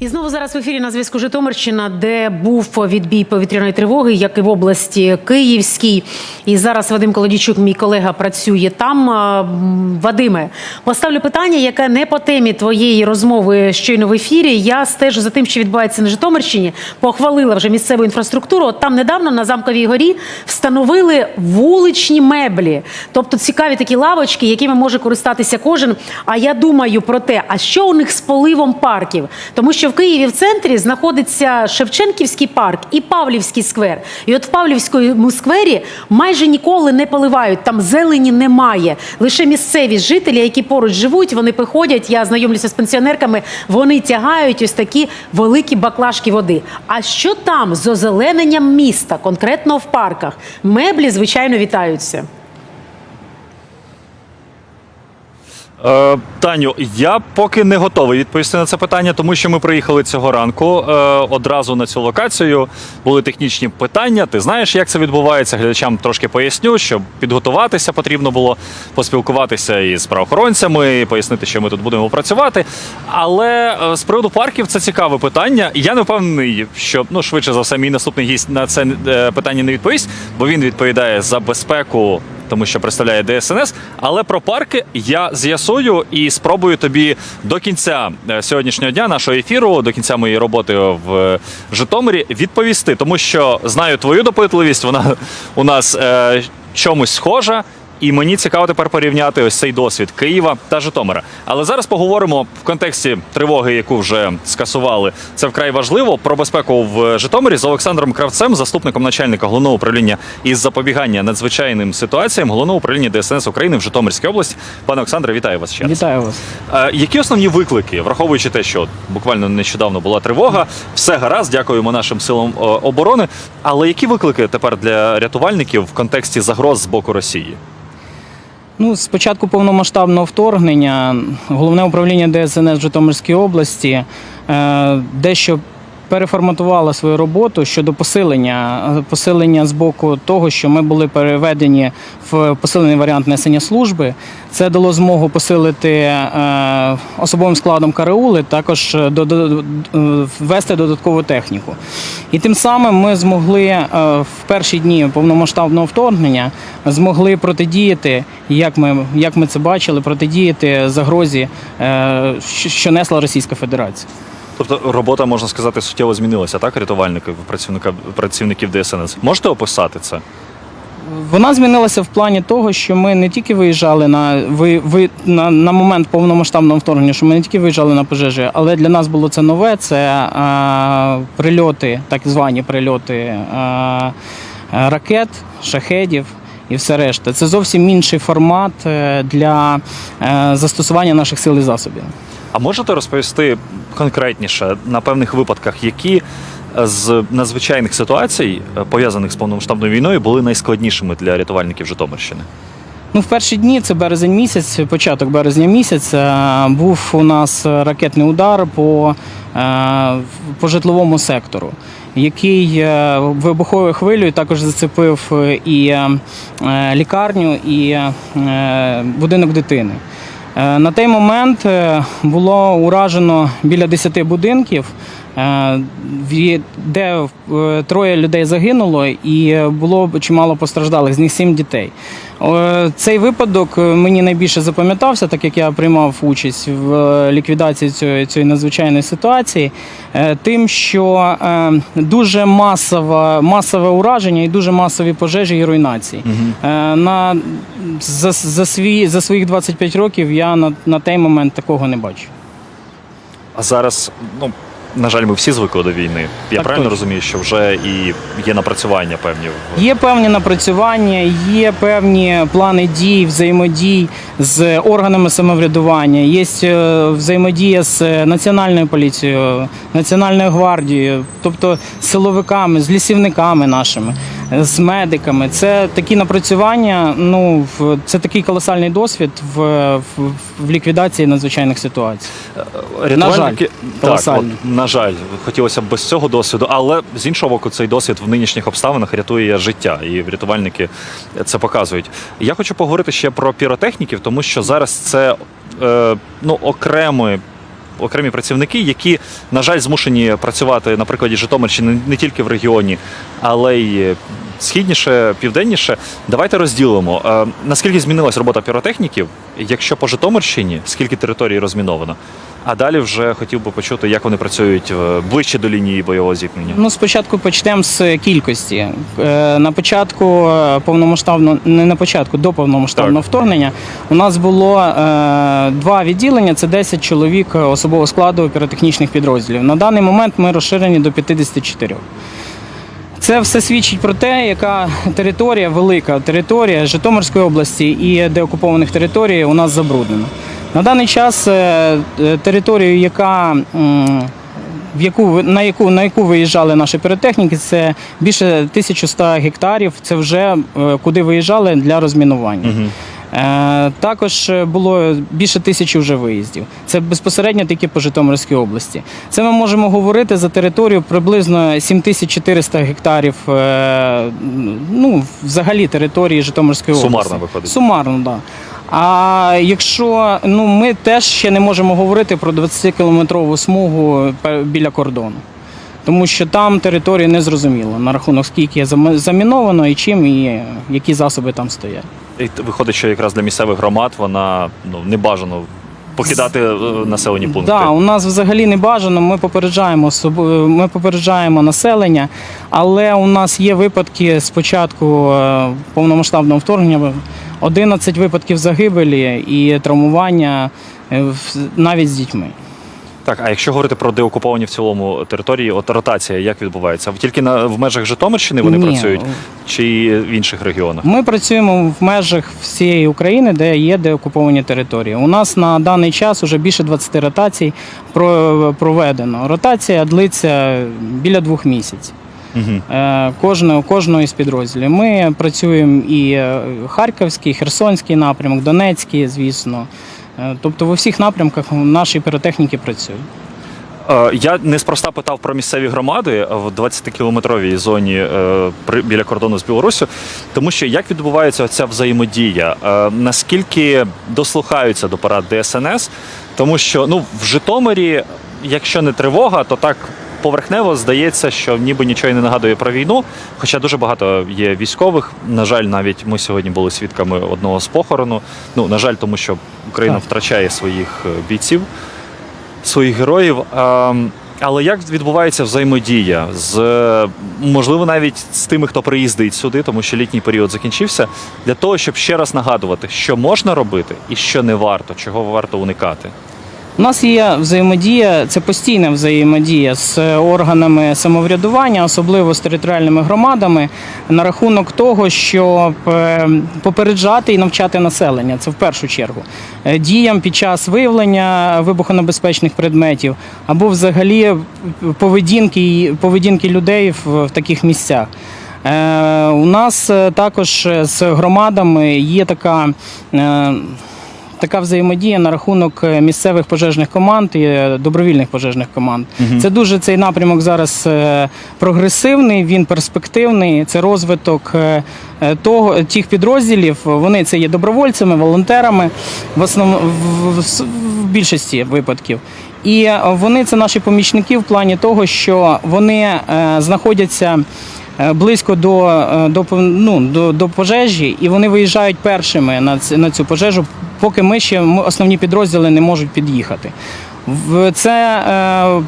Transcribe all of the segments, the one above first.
І знову зараз в ефірі на зв'язку Житомирщина, де був відбій повітряної тривоги, як і в області Київській. І зараз Вадим Колодійчук, мій колега, працює там. Вадиме, поставлю питання, яке не по темі твоєї розмови щойно в ефірі. Я стежу за тим, що відбувається на Житомирщині. Похвалила вже місцеву інфраструктуру. От там недавно на замковій горі встановили вуличні меблі, тобто цікаві такі лавочки, якими може користатися кожен. А я думаю про те, а що у них з поливом парків, тому що в Києві в центрі знаходиться Шевченківський парк і Павлівський сквер. І от в Павлівському сквері майже ніколи не поливають. Там зелені немає. Лише місцеві жителі, які поруч живуть, вони приходять. Я знайомлюся з пенсіонерками. Вони тягають ось такі великі баклажки води. А що там з озелененням міста, конкретно в парках? Меблі, звичайно, вітаються. Е, Таню, я поки не готовий відповісти на це питання, тому що ми приїхали цього ранку е, одразу на цю локацію. Були технічні питання. Ти знаєш, як це відбувається? Глядачам трошки поясню, що підготуватися потрібно було поспілкуватися із правоохоронцями, пояснити, що ми тут будемо працювати. Але е, з приводу парків це цікаве питання. Я не впевнений, що ну швидше за все, мій наступний гість на це е, питання не відповість, бо він відповідає за безпеку тому що представляє ДСНС. Але про парки я з'ясую і спробую тобі до кінця е, сьогоднішнього дня нашого ефіру, до кінця моєї роботи в Житомирі, відповісти, тому що знаю твою допитливість, вона у нас е, чомусь схожа. І мені цікаво тепер порівняти ось цей досвід Києва та Житомира. Але зараз поговоримо в контексті тривоги, яку вже скасували. Це вкрай важливо про безпеку в Житомирі з Олександром Кравцем, заступником начальника головного управління із запобігання надзвичайним ситуаціям головного управління ДСНС України в Житомирській області. Пане Олександре, вітаю вас ще раз. Вітаю вас. Е, Які основні виклики, враховуючи те, що буквально нещодавно була тривога, все гаразд, дякуємо нашим силам е, оборони. Але які виклики тепер для рятувальників в контексті загроз з боку Росії? Ну, з початку повномасштабного вторгнення головне управління ДСНС в Житомирській області е, дещо переформатувало свою роботу щодо посилення, посилення з боку того, що ми були переведені в посилений варіант несення служби. Це дало змогу посилити е, особовим складом караули, також е, е, ввести додаткову техніку. І тим самим ми змогли в перші дні повномасштабного вторгнення змогли протидіяти, як ми, як ми це бачили, протидіяти загрозі, що несла Російська Федерація. Тобто робота, можна сказати, суттєво змінилася, так? Рятувальників, працівника, працівників ДСНС. Можете описати це? Вона змінилася в плані того, що ми не тільки виїжджали на ви, ви на, на момент повномасштабного вторгнення, що ми не тільки виїжджали на пожежі, але для нас було це нове. Це е, прильоти, так звані прильоти е, е, ракет, шахедів. І все решта. Це зовсім інший формат для застосування наших сил і засобів. А можете розповісти конкретніше на певних випадках, які з надзвичайних ситуацій, е, пов'язаних з повномасштабною війною, були найскладнішими для рятувальників Житомирщини? Ну, в перші дні, це березень місяць, початок березня місяця, був у нас ракетний удар по, е, по житловому сектору, який е, вибуховою хвилею також зацепив е, і е, лікарню, і е, будинок дитини. Е, На той момент е, було уражено біля 10 будинків, де е, троє людей загинуло, і е, було чимало постраждалих, з них сім дітей. Е, Цей випадок е, мені найбільше запам'ятався, так як я приймав участь в е, ліквідації цієї, цієї надзвичайної ситуації, е, тим, що е, дуже масове, масове ураження і дуже масові пожежі і руйнації. Е, На, за, за, свій, за своїх 25 років я на, на той момент такого не бачу. А зараз, ну на жаль, ми всі звикли до війни. Я Так правильно точно. розумію, що вже і є напрацювання певні Є певні напрацювання, є певні плани дій, взаємодій з органами самоврядування, є е, взаємодія з національною поліцією, національною гвардією, тобто силовиками, з лісівниками нашими, е, з медиками. Це такі напрацювання. Ну це такий колосальний досвід в, в, в ліквідації надзвичайних ситуацій. рятувальники. Так, от, на жаль, хотілося б без цього досвіду, але з іншого боку, цей досвід в нинішніх обставинах рятує життя, і рятувальники це показують. Я хочу поговорити ще про піротехніків, тому що зараз це е, ну окремий окремі працівники, які, на жаль, змушені працювати на прикладі Житомирщини не тільки в регіоні, але й східніше, південніше. Давайте розділимо. Е, Наскільки змінилась робота піротехніків, якщо по Житомирщині, скільки територій розміновано? А далі вже хотів би почути, як вони працюють е, ближче до лінії бойового зіткнення. Ну, спочатку почнемо з кількості. Е, На початку е, повномасштабного, не на початку, до повномасштабного Так. вторгнення у нас було е, два відділення, це 10 чоловік особового складу піротехнічних підрозділів. На даний момент ми розширені до 54. Це все свідчить про те, яка територія, велика територія Житомирської області і деокупованих територій у нас забруднена. На даний час е, е, територію, яка в яку на яку на яку виїжджали наші піротехніки, це більше 1100 гектарів. Це вже е, куди виїжджали для розмінування. Мгм. Е, Також е, було більше тисячі вже виїздів. Це безпосередньо тільки по Житомирській області. Це ми можемо говорити за територію приблизно 7400 гектарів. е, Ну, взагалі території Житомирської Сумарно області. виходить. Сумарно, так. Да. А якщо ну ми теж ще не можемо говорити про 20-кілометрову смугу біля кордону. Тому що там території не зрозуміло на рахунок скільки зам- заміновано і чим, і які засоби там стоять. І виходить, що якраз для місцевих громад вона ну не бажано покидати е, населені пункти. Да, у нас взагалі не бажано. Ми попереджаємо ми попереджаємо населення, але у нас є випадки з початку е, повномасштабного вторгнення. 11 випадків загибелі і травмування е, навіть з дітьми. Так, а якщо говорити про деокуповані в цілому території, от ротація як відбувається? Тільки на в межах Житомирщини вони Ні. працюють, чи в інших регіонах? Ми працюємо в межах всієї України, де є деокуповані території. У нас на даний час вже більше 20 ротацій про- проведено. Ротація длиться біля двох місяців. Угу. Е, Кожного, кожного із підрозділів. Ми працюємо і е, Харківський, Херсонський напрямок, Донецький, звісно. Е, Тобто в усіх напрямках наші піротехніки працюють. Е, Я неспроста питав про місцеві громади в 20-кілометровій зоні е, біля кордону з Білоруссю, тому що як відбувається ця взаємодія? Наскільки дослухаються до парад ДСНС? Тому що ну в Житомирі, якщо не тривога, то так. Поверхнево здається, що ніби нічого й не нагадує про війну, хоча дуже багато є військових. На жаль, навіть ми сьогодні були свідками одного з похорону. Ну, на жаль, тому що Україна втрачає своїх е, бійців своїх героїв. Але як відбувається взаємодія з можливо навіть з тими, хто приїздить сюди, тому що літній період закінчився, для того, щоб ще раз нагадувати, що можна робити і що не варто, чого варто уникати. У нас є взаємодія, це постійна взаємодія з органами самоврядування, особливо з територіальними громадами, на рахунок того, щоб е, попереджати і навчати населення. Це в першу чергу Е, діям під час виявлення вибухонебезпечних предметів або взагалі поведінки, поведінки людей в, таких місцях. Е, У нас також з громадами є така. Така взаємодія на рахунок е, місцевих пожежних команд і е, добровільних пожежних команд. Це дуже цей напрямок зараз е, прогресивний, він перспективний. Це розвиток того тих підрозділів. Вони це є добровольцями, волонтерами в основному в, в, в більшості випадків. І вони це наші помічники в плані того, що вони знаходяться. Близько до, до, ну, до, до пожежі, і вони виїжджають першими на, ц- на цю пожежу, поки ми ще основні підрозділи не можуть під'їхати. Це е,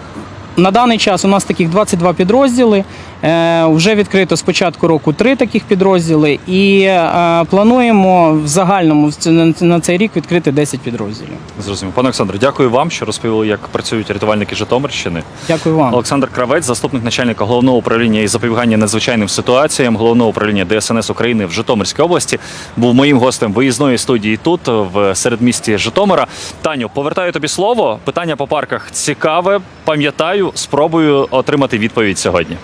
на даний час у нас таких 22 підрозділи. Е, вже відкрито з початку року три таких підрозділи, і е, плануємо в загальному на- на цей рік відкрити 10 підрозділів. Зрозуміло. Пане Олександре, дякую вам, що розповіли, як працюють рятувальники Житомирщини. Дякую вам. Олександр Кравець, заступник начальника головного управління із запобігання надзвичайним ситуаціям головного управління ДСНС України в Житомирській області, був моїм гостем виїзної студії тут, в середмісті Житомира. Таню, повертаю тобі слово. Питання по парках цікаве. Пам'ятаю, спробую отримати відповідь сьогодні.